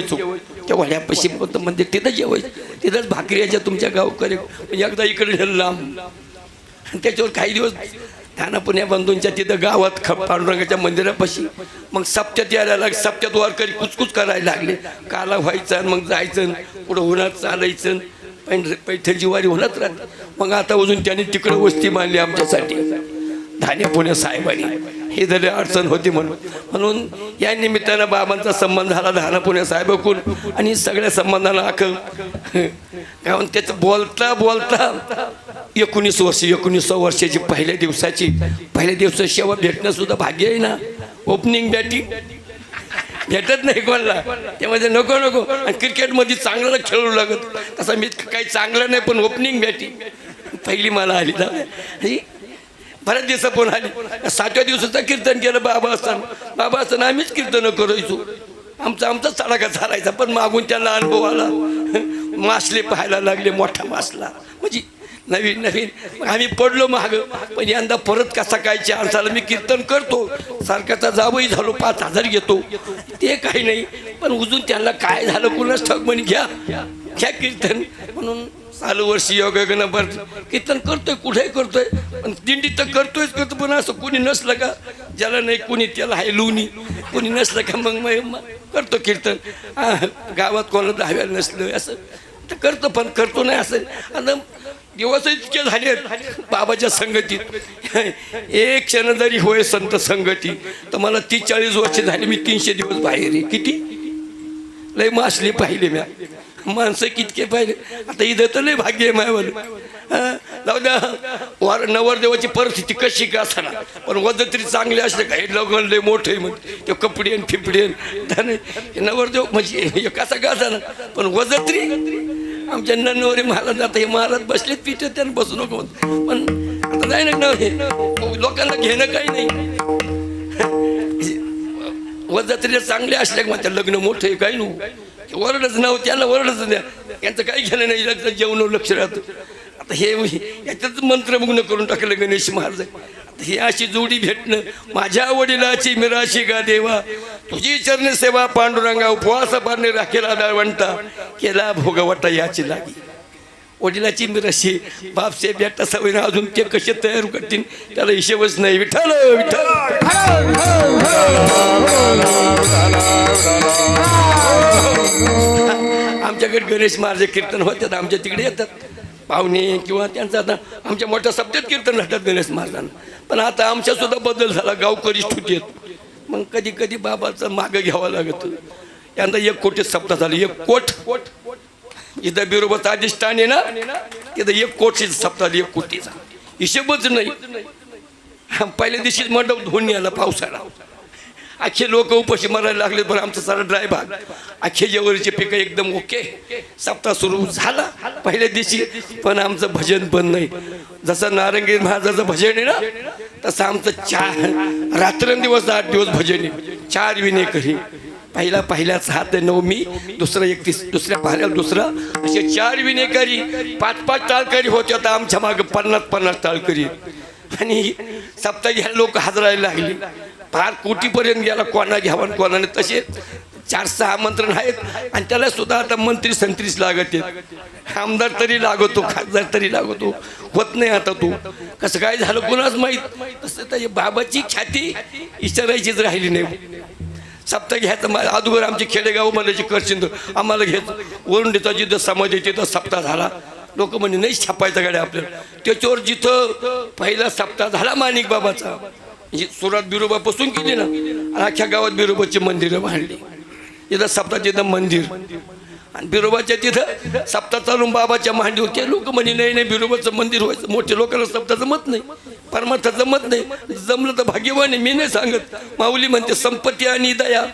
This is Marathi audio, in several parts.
जेवायचो. त्या वड्यापाशी होतं मंदिर तिथं जेवायचं. तिथंच भाकरी याच्या तुमच्या गावकडे म्हणजे एकदा इकडे नेलं लांब. आणि त्याच्यावर काही दिवस ठाणा पुण्या बंधूंच्या तिथं गावात ख पांडुरंगाच्या मंदिरापाशी. मग सप्त्यात यायला लाग सप्त्यात वारकरी कुचकुच करायला लागले. काला व्हायचं मग जायचं पुढं उन्हात चालायचं पैठ पैठणची वारी होणार मग आता अजून त्यांनी तिकडं वस्ती मानली आमच्यासाठी. धान्या पुणे साहेबांनी. हे जरी अडचण होती म्हणून. म्हणून या निमित्तानं बाबांचा संबंध झाला धाना पुणे साहेबाकून आणि सगळ्या संबंधाला आखल कारण त्याचं बोलता बोलता एकोणीस वर्ष एकोणीसव्या वर्षाची पहिल्या दिवसाची. पहिल्या दिवसाची सेवा भेटणं सुद्धा भाग्य आहे ना. ओपनिंग बॅटिंग भेटत नाही कोणाला. त्यामध्ये म्हणजे नको नको. आणि क्रिकेटमध्ये चांगलं खेळू लागत. तसं मी काही चांगलं नाही पण ओपनिंग बॅटिंग पहिली मला आली ना बऱ्याच दिवसा पण आली. सातव्या दिवसाचं कीर्तन केलं बाबा असताना बाबा असताना आम्हीच कीर्तन करायचो. आमचा आमचा चालाका चालायचा पण मागून त्याला अनुभव आला. मासले पाहायला लागले मोठा मासला. म्हणजे नवीन नवीन. आम्ही पडलो माग पण यंदा परत कसा काय चार मी कीर्तन करतो. सारख्याचा जावही झालो पाच हजार घेतो. ते काही नाही. पण उजून त्यांना काय झालं कुणाच ठग म्हणे घ्या घ्या कीर्तन. म्हणून चालू वर्षी योगागन भर कीर्तन करतोय कुठे करतोय पण दिंडी तर करतोयच करतो पण असं कोणी नसलं का? ज्याला नाही कुणी त्याला हाय लोणी. कुणी नसलं का मग मग मग करतो कीर्तन. हा, गावात कोणाला दहाव्याला नसलं असं. तर करतो पण करतो नाही असं. आता दिवस इतके झाले बाबाच्या संगतीत. एक क्षण जरी होय संत संगती तर मला ती चाळीस वर्ष झाली मी तीनशे दिवस बाहेर आहे. किती? लय मासली पाहिले म्या. माणसं कितके पाहिजे आता इथं तर लय भाग्य आहे मायावालं जाऊ द्या. वार नवरदेवाची परिस्थिती कशी का असणार? पण वज तरी चांगले असले का? हे लग्न लय मोठे म्हणजे ते कपडे आणि फिपडे आणि हे नवरदेव म्हणजे हे कसा का असणार? पण वज तरी आमच्या नन्नवरे महाराज आता हे महाराज बसलेत पिठे त्यानं बसू नको पण आता नाही ना हे. लोकांना घेणं काही नाही. वजात्रीला चांगले असले का? त्या लग्न मोठं आहे काही नाही. वरडच नाव त्याला वरडच द्या यांचं काही घेणं नाही याचं जेवण लक्ष राहतं. आता हे याच्यात मंत्रमुग्न करून टाकलं गणेश महाराज. आता ही अशी जोडी भेटणं माझ्या वडिलाची मिराशी गा देवा? तुझी चरण सेवा पांडुरंगा उपवास पारणे राखेला दाळवंटा केला भोगवटा याची लागी. वडिलाची मिराशी बापसे बेटा सवयीनं अजून ते कसे तयार करतील त्याला हिशेबच नाही. विठ्ठल विठ्ठल! आमच्याकडे गणेश महाराज कीर्तन होतात आमच्या तिकडे येतात. पाहुणे किंवा त्यांचं आता आमच्या मोठ्या सप्त्यात कीर्तन राहतात गणेश महाराजांना. पण आता आमच्या सुद्धा बदल झाला गावकरी स्थिती मग कधी कधी बाबाचं मागं घ्यावं लागत. यंदा एक कोटी सप्ताह झालं एक कोट. इथं बिरोबाचं अधिष्ठान आहे ना तिथं एक कोटीचा सप्ताह एक कोटीचा. हिशेबच नाही. पहिल्या दिवशीच मंडप धुवून आला पावसाळा. अख्खे लोक उपाशी मरायला लागले पण आमचा सारा ड्राय भाग अख्खे जेवरीचे पिकं एकदम ओके. सप्ताह सुरू झाला पहिल्या दिवशी पण आमचं भजन पण नाही. जसं नारंगी महाराजाचं भजन आहे ना तसं आमचं चार रात्रंदिवस आठ दिवस भजन आहे. चार विनेकरी. पहिला पहिल्याच हात आहे नवमी दुसरा एकतीस दुसऱ्या पाहिल्या दुसरा. असे चार विनेकरी पाच पाच टाळकरी होते. आता आमच्या मागे पन्नास पन्नास टाळकरी आणि सप्ताह ह्या लोक हजरायला लागली. फार कोटीपर्यंत गेला कोणा घ्यावा कोणाने तसे चार सहा आमंत्रण आहेत आणि त्याला सुद्धा आता मंत्री संत्रीच लागत आहेत. आमदार तरी लागतो खासदार तरी लागतो. होत नाही आता तू. कसं काय झालं कोणाच माहीत? तसं त्याची बाबाची ख्याती इचारायचीच राहिली नाही. सप्ताह घ्यायचं मा अगोदर आमचे खेडेगाव म्हणायची करशिंद आम्हाला घ्यायचं. वरून देता जिथं समाज येते तिथं सप्ताह झाला. लोक म्हणजे नाही छापायचं गाड्या आपल्याला. त्याच्यावर जिथं पहिला सप्ताह झाला माणिक बाबाचा ही सुरात बिरोबापासून गेली ना आणि अख्ख्या गावात बिरोबाची मंदिरं बांधली. इथं सप्ताह तिथं मंदिर. आणि बिरोबाच्या तिथं सप्ताह चालून बाबाच्या मांडी होते. लोक म्हणे नाही नाही बिरोबाचं मंदिर व्हायचं. मोठे लोकांना सप्ताचं जमत नाही. परमार्थाचं जमत नाही. जमलं तर भाग्यवान आहे. मी नाही सांगत. माऊली म्हणते संपत्ती आणि दया.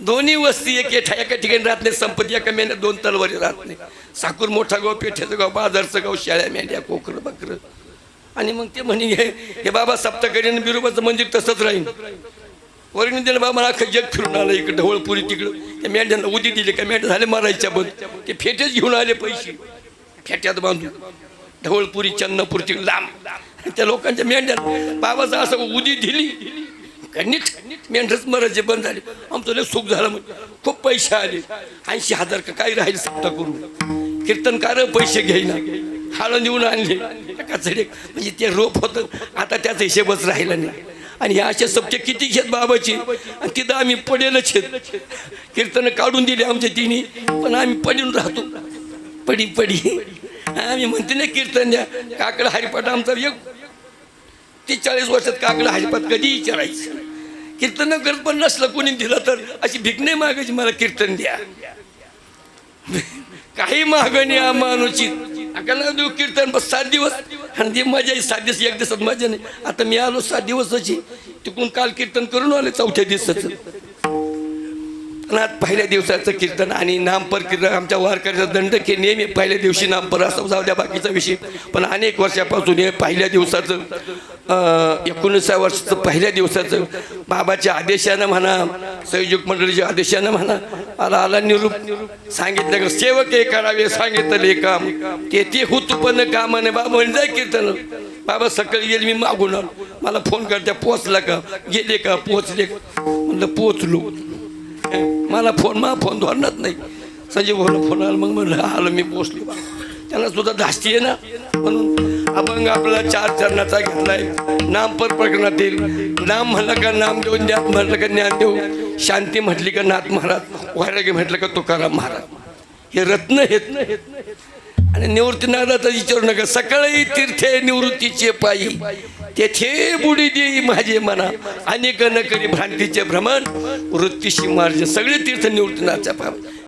दोन्ही वस्ती एक एका एका ठिकाणी राहत नाही. संपत्ती एका मेंढ्या दोन तलवारी राहत नाही. साकूर मोठा गाव पेठ्याचं गाव बाजारचं गाव शाळ्या मेंढ्या कोकरं बकरं. आणि मग ते म्हणे हे हे बाबा सप्तकरी बिरोबाचं मंदिर तसंच राहील वरून दिलं बाबा मला जग फिरून आलं इकडं ढवळपुरी तिकडं. त्या मेंढ्यांना उदी दिली का मेंढ्या झाले मारायच्या बंद. ते फेटेच घेऊन आले पैसे. फेट्यात बांधून. ढवळपुरी चन्नपूर तिकडे लांब. त्या लोकांच्या मेंढ्या बाबाचं असं उदी दिली. का मेंढ्याच मरायचे बंद झाले. आमचं लय सुख झालं म्हणजे खूप पैसे आले. ऐंशी हजार का काही राहील सप्ता करून. कीर्तनकार पैसे घेईना. हाळं निवून आणले. एका चढे म्हणजे ते रोप होतं. आता त्याचा हिशेबच राहिला नाही. आणि ह्या अशा सब्जेक्ट किती घेत बाबाची आणि तिथं आम्ही पडेलच आहेत. कीर्तन काढून दिले आमच्या तिने. पण आम्ही पडून राहतो. पडी पडी. आम्ही म्हणते ना कीर्तन द्या. काकड हरिपाठ आमचा एक ती चाळीस वर्षात काकड हरिपाठ कधी विचारायचं? कीर्तन करत पण नसलं कोणी दिलं तर अशी भीक नाही मागायची मला कीर्तन द्या. काही मागणी अनुचित अकाला देऊ कीर्तन बस सात दिवस. आणि ती मजा आहे सात दिवस एक दिवसात मजा नाही. आता मी आलो सात दिवसाची. तिकडून काल कीर्तन करून आले चौथ्या दिवसाचं. पण आज पहिल्या दिवसाचं कीर्तन आणि नामपर कीर्तन आमच्या वारकऱ्याचा दंड की नेहमी पहिल्या दिवशी नामपर असं जाऊ द्या बाकीचा विषय. पण अनेक वर्षापासून हे पहिल्या दिवसाचं एकोणीसा एकोणीसाव्या वर्षाचं पहिल्या दिवसाचं बाबाच्या आदेशानं म्हणा संयोजक मंडळीच्या आदेशानं म्हणा. आला आला निरूप. सांगितलं का? सेवक हे करावे सांगितलं हे काम. ते ते होत पण काम नाही. बाबा म्हणजे जाय कीर्तन. बाबा सकाळी गेले मी मागून आलो. मला फोन करत्या पोचला का? गेले का? पोचले म्हणलं पोचलो मला फोन मा फोन धरणार नाही. संजय भाऊला फोन आला मग म्हणलं आलो मी पोचलो त्यांना सुद्धा धास्ती आहे ना? म्हणून अभंग आपला चार चरणाचा घेतलाय. नाम पर प्रकरणातील नाम म्हणलं का नाम देऊन ज्ञान म्हटलं का ज्ञान देऊ. शांती म्हटली का नाथ महाराज वैराग्य म्हटलं का तुकाराम महाराज. हे रत्न आहेत. आणि निवृत्तीनाथाचा विचारू नका. सकाळी तीर्थे निवृत्तीचे पायी. तेथे बुडी देई माझे मना. अनेक न करी भ्रांतीचे भ्रमण. वृत्तीशी मार्ज. सगळे तीर्थ निवृत्तीनाथच्या पाव